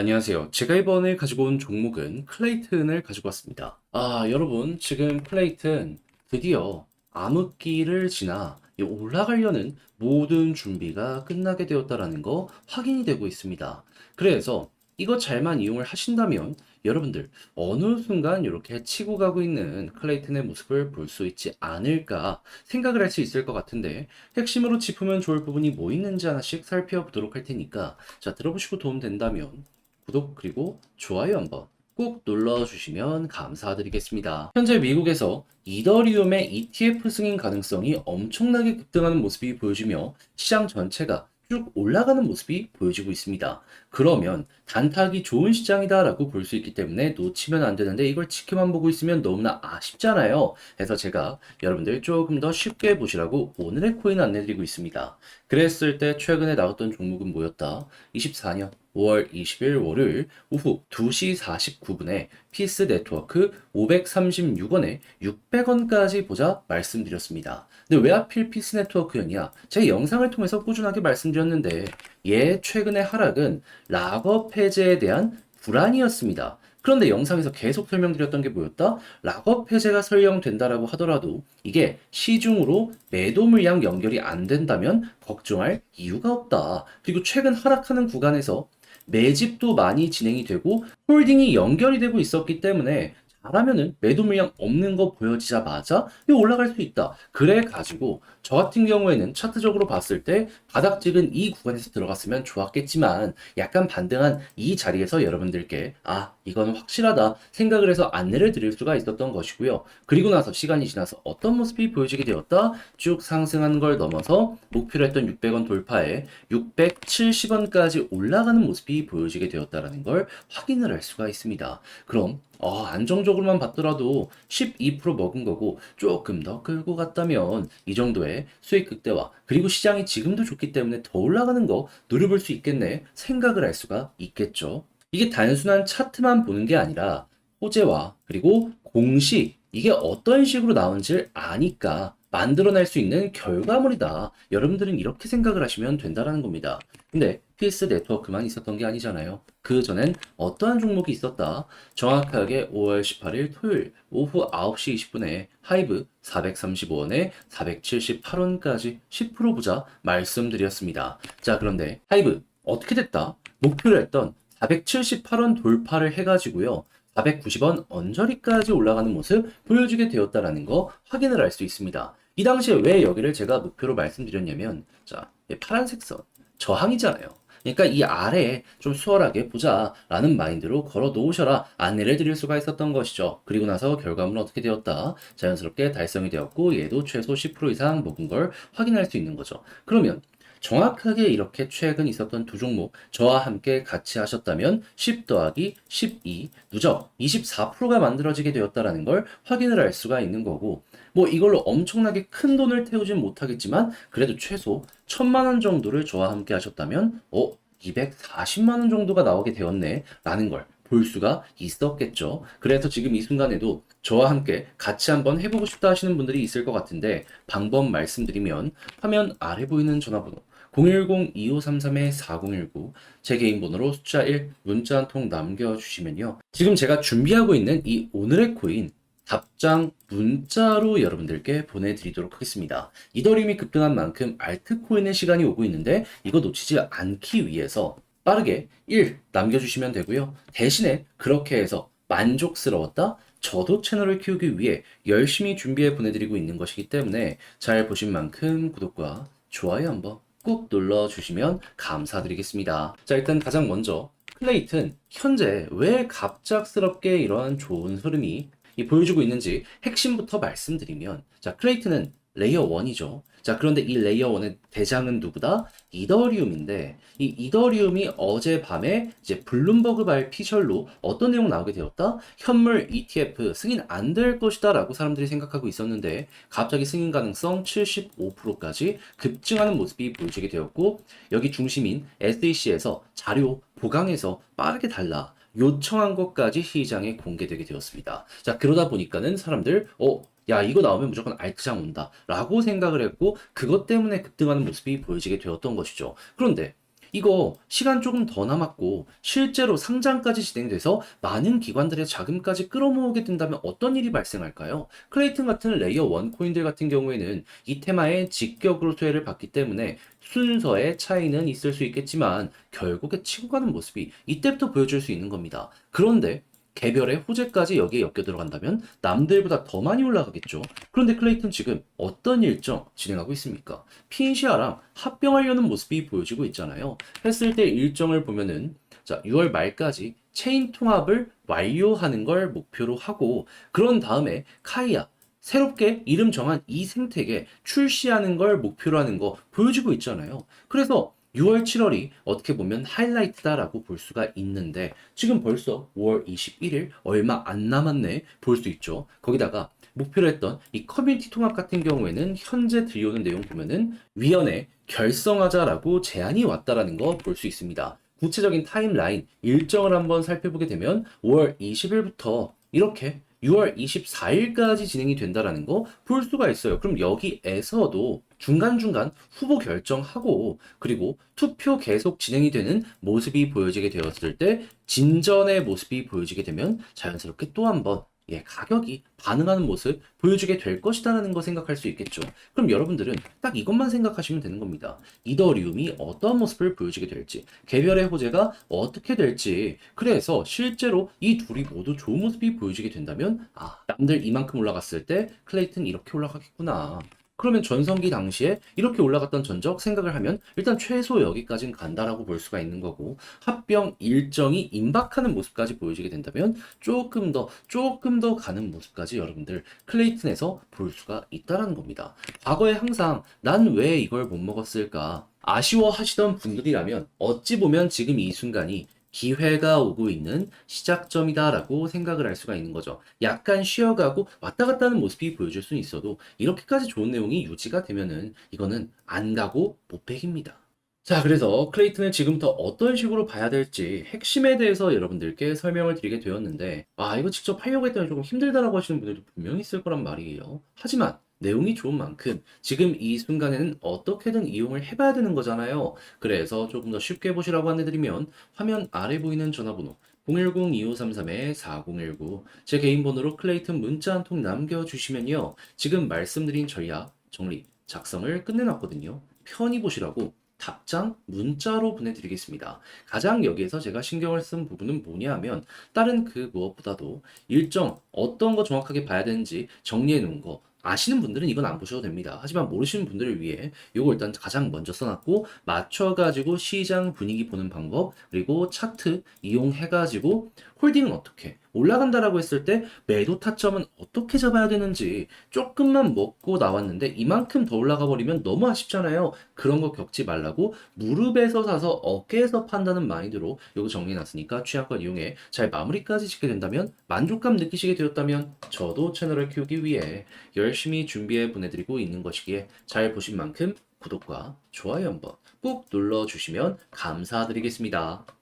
안녕하세요. 제가 이번에 가지고 온 종목은 클레이튼을 가지고 왔습니다. 아, 여러분, 지금 클레이튼 드디어 암흑기를 지나 이 올라가려는 모든 준비가 끝나게 되었다라는 거 확인이 되고 있습니다. 그래서 이거 잘만 이용을 하신다면 여러분들 어느 순간 이렇게 치고 가고 있는 클레이튼의 모습을 볼 수 있지 않을까 생각을 할 수 있을 것 같은데 핵심으로 짚으면 좋을 부분이 뭐 있는지 하나씩 살펴보도록 할 테니까 자 들어보시고 도움 된다면 구독 그리고 좋아요 한번 꼭 눌러주시면 감사드리겠습니다. 현재 미국에서 이더리움의 ETF 승인 가능성이 엄청나게 급등하는 모습이 보여지며 시장 전체가 쭉 올라가는 모습이 보여지고 있습니다. 그러면 단타하기 좋은 시장이다라고 볼 수 있기 때문에 놓치면 안 되는데 이걸 지켜만 보고 있으면 너무나 아쉽잖아요. 그래서 제가 여러분들 조금 더 쉽게 보시라고 오늘의 코인 안내드리고 있습니다. 그랬을 때 최근에 나왔던 종목은 뭐였다? 24년 5월 20일 월요일 오후 2시 49분에 피스 네트워크 536원에 600원까지 보자 말씀드렸습니다. 근데 왜 하필 피스 네트워크였냐? 제 영상을 통해서 꾸준하게 말씀드렸는데 얘 최근의 하락은 락업 해제에 대한 불안이었습니다. 그런데 영상에서 계속 설명드렸던 게 뭐였다? 락업 해제가 설령된다라고 하더라도 이게 시중으로 매도 물량 연결이 안 된다면 걱정할 이유가 없다. 그리고 최근 하락하는 구간에서 매집도 많이 진행이 되고 홀딩이 연결이 되고 있었기 때문에 잘하면은 매도 물량 없는 거 보여지자마자 올라갈 수 있다. 그래 가지고 저 같은 경우에는 차트적으로 봤을 때 바닥 찍은 이 구간에서 들어갔으면 좋았겠지만 약간 반등한 이 자리에서 여러분들께 아 이건 확실하다 생각을 해서 안내를 드릴 수가 있었던 것이고요. 그리고 나서 시간이 지나서 어떤 모습이 보여지게 되었다? 쭉 상승하는 걸 넘어서 목표로 했던 600원 돌파에 670원까지 올라가는 모습이 보여지게 되었다라는 걸 확인을 할 수가 있습니다. 그럼 어, 안정적으로만 봤더라도 12% 먹은 거고 조금 더 끌고 갔다면 이 정도의 수익 극대화 그리고 시장이 지금도 좋기 때문에 더 올라가는 거 노려볼 수 있겠네 생각을 할 수가 있겠죠. 이게 단순한 차트만 보는 게 아니라 호재와 그리고 공식 이게 어떤 식으로 나오는지를 아니까 만들어낼 수 있는 결과물이다. 여러분들은 이렇게 생각을 하시면 된다라는 겁니다. 근데 피스 네트워크만 있었던 게 아니잖아요. 그 전엔 어떠한 종목이 있었다? 정확하게 5월 18일 토요일 오후 9시 20분에 하이브 435원에 478원까지 10% 부자 말씀드렸습니다. 자, 그런데 하이브 어떻게 됐다? 목표로 했던 478원 돌파를 해가지고요. 490원 언저리까지 올라가는 모습 보여주게 되었다라는 거 확인을 할 수 있습니다. 이 당시에 왜 여기를 제가 목표로 말씀드렸냐면, 자, 이 파란색 선, 저항이잖아요. 그러니까 이 아래에 좀 수월하게 보자 라는 마인드로 걸어 놓으셔라 안내를 드릴 수가 있었던 것이죠. 그리고 나서 결과물은 어떻게 되었다? 자연스럽게 달성이 되었고 얘도 최소 10% 이상 먹은 걸 확인할 수 있는 거죠. 그러면 정확하게 이렇게 최근 있었던 두 종목 저와 함께 같이 하셨다면 10 더하기 12 누적 24%가 만들어지게 되었다라는 걸 확인을 할 수가 있는 거고 뭐 이걸로 엄청나게 큰 돈을 태우진 못하겠지만 그래도 최소 1000만 원 정도를 저와 함께 하셨다면 어 240만 원 정도가 나오게 되었네 라는 걸 볼 수가 있었겠죠. 그래서 지금 이 순간에도 저와 함께 같이 한번 해보고 싶다 하시는 분들이 있을 것 같은데 방법 말씀드리면 화면 아래 보이는 전화번호 010-2533-4019 제 개인 번호로 숫자 1 문자 한 통 남겨주시면요. 지금 제가 준비하고 있는 이 오늘의 코인 답장 문자로 여러분들께 보내드리도록 하겠습니다. 이더리움이 급등한 만큼 알트코인의 시간이 오고 있는데 이거 놓치지 않기 위해서 빠르게 1 남겨주시면 되고요. 대신에 그렇게 해서 만족스러웠다? 저도 채널을 키우기 위해 열심히 준비해 보내드리고 있는 것이기 때문에 잘 보신 만큼 구독과 좋아요 한번 꾹 눌러주시면 감사드리겠습니다. 자, 일단 가장 먼저 클레이튼 현재 왜 갑작스럽게 이러한 좋은 흐름이 이 보여주고 있는지 핵심부터 말씀드리면 자, 클레이튼은 레이어 1이죠. 자, 그런데 이 레이어 1의 대장은 누구다? 이더리움인데 이 이더리움이 어젯밤에 이제 블룸버그 발 피셜로 어떤 내용 나오게 되었다? 현물 ETF 승인 안 될 것이다 라고 사람들이 생각하고 있었는데 갑자기 승인 가능성 75%까지 급증하는 모습이 보여지게 되었고 여기 중심인 SEC에서 자료 보강해서 빠르게 달라 요청한 것까지 시장에 공개되게 되었습니다. 자, 그러다 보니까는 사람들, 어, 야, 이거 나오면 무조건 알트장 온다. 라고 생각을 했고, 그것 때문에 급등하는 모습이 보여지게 되었던 것이죠. 그런데, 이거 시간 조금 더 남았고 실제로 상장까지 진행돼서 많은 기관들의 자금까지 끌어모으게 된다면 어떤 일이 발생할까요? 클레이튼 같은 레이어 1 코인들 같은 경우에는 이 테마에 직격으로 수혜를 받기 때문에 순서의 차이는 있을 수 있겠지만 결국에 치고 가는 모습이 이때부터 보여줄 수 있는 겁니다. 그런데 개별의 호재까지 여기에 엮여 들어간다면 남들보다 더 많이 올라가겠죠. 그런데 클레이튼 지금 어떤 일정 진행하고 있습니까? 핀시아랑 합병하려는 모습이 보여지고 있잖아요. 했을 때 일정을 보면은 자, 6월 말까지 체인 통합을 완료하는 걸 목표로 하고 그런 다음에 카이아 새롭게 이름 정한 이 생태계 출시하는 걸 목표로 하는 거 보여주고 있잖아요. 그래서 6월, 7월이 어떻게 보면 하이라이트다라고 볼 수가 있는데 지금 벌써 5월 21일 얼마 안 남았네 볼 수 있죠. 거기다가 목표로 했던 이 커뮤니티 통합 같은 경우에는 현재 들려오는 내용 보면은 위원회 결성하자라고 제안이 왔다라는 거 볼 수 있습니다. 구체적인 타임라인 일정을 한번 살펴보게 되면 5월 20일부터 이렇게 6월 24일까지 진행이 된다라는 거 볼 수가 있어요. 그럼 여기에서도 중간중간 후보 결정하고 그리고 투표 계속 진행이 되는 모습이 보여지게 되었을 때 진전의 모습이 보여지게 되면 자연스럽게 또 한번 예, 가격이 반응하는 모습 보여주게 될 것이다라는 거 생각할 수 있겠죠. 그럼 여러분들은 딱 이것만 생각하시면 되는 겁니다. 이더리움이 어떤 모습을 보여주게 될지, 개별의 호재가 어떻게 될지, 그래서 실제로 이 둘이 모두 좋은 모습이 보여지게 된다면, 아, 남들 이만큼 올라갔을 때 클레이튼 이렇게 올라가겠구나. 그러면 전성기 당시에 이렇게 올라갔던 전적 생각을 하면 일단 최소 여기까지는 간다라고 볼 수가 있는 거고 합병 일정이 임박하는 모습까지 보여지게 된다면 조금 더 조금 더 가는 모습까지 여러분들 클레이튼에서 볼 수가 있다라는 겁니다. 과거에 항상 난 왜 이걸 못 먹었을까 아쉬워하시던 분들이라면 어찌 보면 지금 이 순간이 기회가 오고 있는 시작점이다라고 생각을 할 수가 있는 거죠. 약간 쉬어가고 왔다 갔다 하는 모습이 보여줄 수는 있어도 이렇게까지 좋은 내용이 유지가 되면은 이거는 안 가고 못 백입니다. 자, 그래서 클레이튼을 지금부터 어떤 식으로 봐야 될지 핵심에 대해서 여러분들께 설명을 드리게 되었는데, 아, 이거 직접 하려고 했더니 조금 힘들다라고 하시는 분들도 분명히 있을 거란 말이에요. 하지만 내용이 좋은 만큼 지금 이 순간에는 어떻게든 이용을 해봐야 되는 거잖아요. 그래서 조금 더 쉽게 보시라고 안내드리면 화면 아래 보이는 전화번호 010-2533-4019 제 개인 번호로 클레이튼 문자 한 통 남겨주시면요. 지금 말씀드린 전략 정리 작성을 끝내놨거든요. 편히 보시라고 답장 문자로 보내드리겠습니다. 가장 여기에서 제가 신경을 쓴 부분은 뭐냐 하면 다른 그 무엇보다도 일정 어떤 거 정확하게 봐야 되는지 정리해 놓은 거 아시는 분들은 이건 안 보셔도 됩니다. 하지만 모르시는 분들을 위해 이거 일단 가장 먼저 써놨고 맞춰가지고 시장 분위기 보는 방법 그리고 차트 이용해가지고 홀딩은 어떻게 올라간다라고 했을 때 매도 타점은 어떻게 잡아야 되는지 조금만 먹고 나왔는데 이만큼 더 올라가 버리면 너무 아쉽잖아요. 그런 거 겪지 말라고 무릎에서 사서 어깨에서 판다는 마인드로 이거 정리해놨으니까 취향껏 이용해 잘 마무리까지 짓게 된다면 만족감 느끼시게 되었다면 저도 채널을 키우기 위해 열심히 준비해 보내드리고 있는 것이기에 잘 보신 만큼 구독과 좋아요 한번 꾹 눌러주시면 감사드리겠습니다.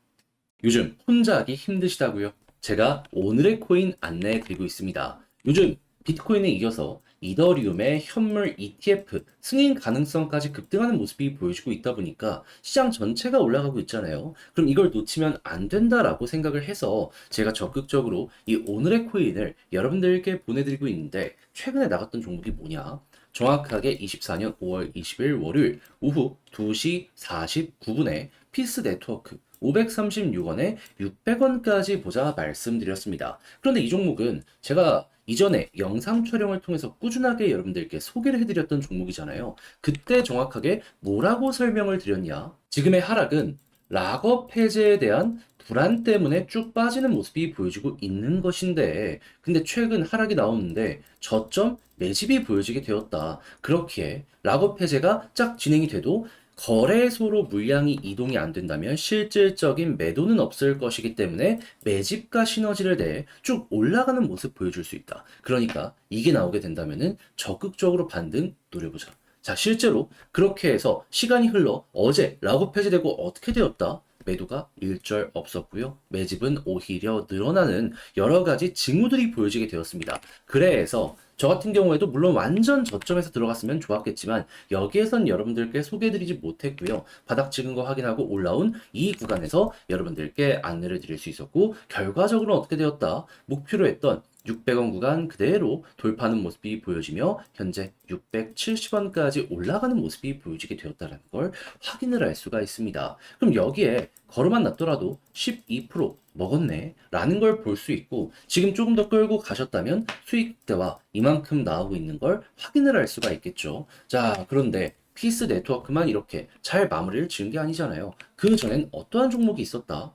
요즘 혼자 하기 힘드시다고요? 제가 오늘의 코인 안내해 드리고 있습니다. 요즘 비트코인에 이어서 이더리움의 현물 ETF 승인 가능성까지 급등하는 모습이 보여지고 있다 보니까 시장 전체가 올라가고 있잖아요. 그럼 이걸 놓치면 안 된다라고 생각을 해서 제가 적극적으로 이 오늘의 코인을 여러분들께 보내드리고 있는데 최근에 나갔던 종목이 뭐냐? 정확하게 24년 5월 20일 월요일 오후 2시 49분에 피스 네트워크 536원에 600원까지 보자 말씀드렸습니다. 그런데 이 종목은 제가 이전에 영상 촬영을 통해서 꾸준하게 여러분들께 소개를 해드렸던 종목이잖아요. 그때 정확하게 뭐라고 설명을 드렸냐? 지금의 하락은 락업 해제에 대한 불안 때문에 쭉 빠지는 모습이 보여지고 있는 것인데, 근데 최근 하락이 나오는데 저점 매집이 보여지게 되었다. 그렇기에 락업 해제가 쫙 진행이 돼도 거래소로 물량이 이동이 안 된다면 실질적인 매도는 없을 것이기 때문에 매집과 시너지를 내쭉 올라가는 모습 보여줄 수 있다. 그러니까 이게 나오게 된다면은 적극적으로 반등 노려보자. 자, 실제로 그렇게 해서 시간이 흘러 어제 락업 해제되고 어떻게 되었다? 매도가 일절 없었고요. 매집은 오히려 늘어나는 여러 가지 징후들이 보여지게 되었습니다. 그래서 저 같은 경우에도 물론 완전 저점에서 들어갔으면 좋았겠지만 여기에선 여러분들께 소개해드리지 못했고요. 바닥 찍은 거 확인하고 올라온 이 구간에서 여러분들께 안내를 드릴 수 있었고 결과적으로 어떻게 되었다? 목표로 했던 600원 구간 그대로 돌파하는 모습이 보여지며 현재 670원까지 올라가는 모습이 보여지게 되었다는 걸 확인을 할 수가 있습니다. 그럼 여기에 걸음만 났더라도 12% 먹었네 라는 걸 볼 수 있고 지금 조금 더 끌고 가셨다면 수익대와 이만큼 나오고 있는 걸 확인을 할 수가 있겠죠. 자 그런데 피스 네트워크만 이렇게 잘 마무리를 지은 게 아니잖아요. 그 전엔 어떠한 종목이 있었다?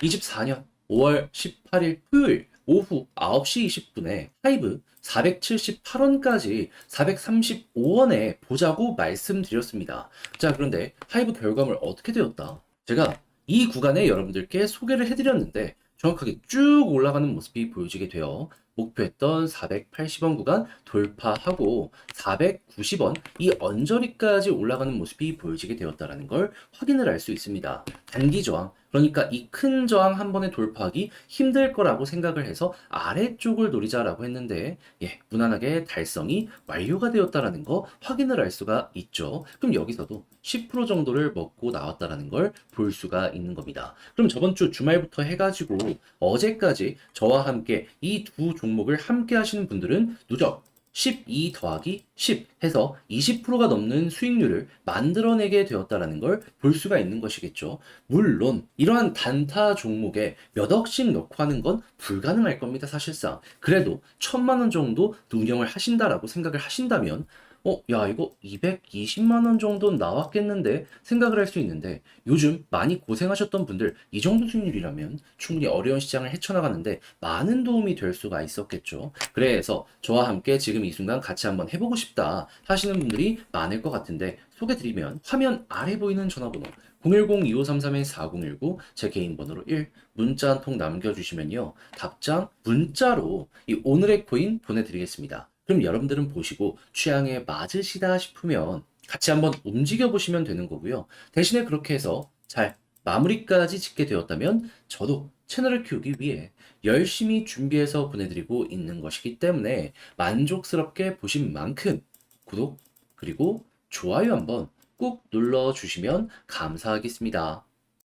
24년 5월 18일 토요일 오후 9시 20분에 하이브 478원까지 435원에 보자고 말씀드렸습니다. 자, 그런데 하이브 결과물 어떻게 되었다? 제가 이 구간에 여러분들께 소개를 해드렸는데 정확하게 쭉 올라가는 모습이 보여지게 되어 목표했던 480원 구간 돌파하고 490원 이 언저리까지 올라가는 모습이 보여지게 되었다는 걸 확인을 할 수 있습니다. 단기 저항 그러니까 이 큰 저항 한 번에 돌파하기 힘들 거라고 생각을 해서 아래쪽을 노리자라고 했는데 예, 무난하게 달성이 완료가 되었다라는 거 확인을 할 수가 있죠. 그럼 여기서도 10% 정도를 먹고 나왔다라는 걸 볼 수가 있는 겁니다. 그럼 저번 주 주말부터 해가지고 어제까지 저와 함께 이 두 종목을 함께 하시는 분들은 누적 12 더하기 10 해서 20%가 넘는 수익률을 만들어내게 되었다라는 걸 볼 수가 있는 것이겠죠. 물론 이러한 단타 종목에 몇 억씩 넣고 하는 건 불가능할 겁니다, 사실상. 그래도 천만 원 정도 운영을 하신다라고 생각을 하신다면 어, 야, 이거 220만 원 정도 나왔겠는데 생각을 할 수 있는데 요즘 많이 고생하셨던 분들 이 정도 수익률이라면 충분히 어려운 시장을 헤쳐나가는데 많은 도움이 될 수가 있었겠죠. 그래서 저와 함께 지금 이 순간 같이 한번 해보고 싶다 하시는 분들이 많을 것 같은데 소개드리면 화면 아래 보이는 전화번호 010-2533-4019 제 개인 번호로 1 문자 한 통 남겨주시면요 답장 문자로 이 오늘의 코인 보내드리겠습니다. 그럼 여러분들은 보시고 취향에 맞으시다 싶으면 같이 한번 움직여 보시면 되는 거고요. 대신에 그렇게 해서 잘 마무리까지 짓게 되었다면 저도 채널을 키우기 위해 열심히 준비해서 보내드리고 있는 것이기 때문에 만족스럽게 보신 만큼 구독 그리고 좋아요 한번 꾹 눌러주시면 감사하겠습니다.